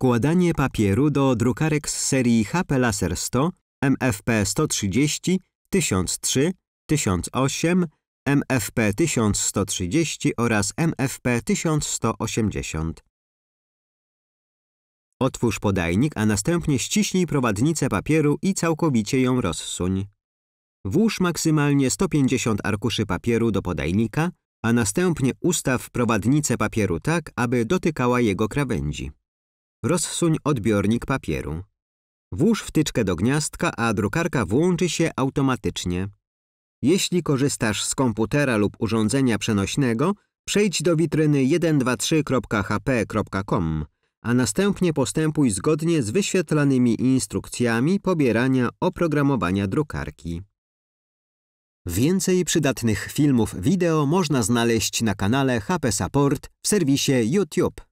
Wkładanie papieru do drukarek z serii HP Laser 100, MFP 130, 1003, 1008, MFP 1130 oraz MFP 1180. Otwórz podajnik, a następnie ściśnij prowadnicę papieru i całkowicie ją rozsuń. Włóż maksymalnie 150 arkuszy papieru do podajnika, a następnie ustaw prowadnicę papieru tak, aby dotykała jego krawędzi. Rozsuń odbiornik papieru. Włóż wtyczkę do gniazdka, a drukarka włączy się automatycznie. Jeśli korzystasz z komputera lub urządzenia przenośnego, przejdź do witryny 123.hp.com, a następnie postępuj zgodnie z wyświetlanymi instrukcjami pobierania oprogramowania drukarki. Więcej przydatnych filmów wideo można znaleźć na kanale HP Support w serwisie YouTube.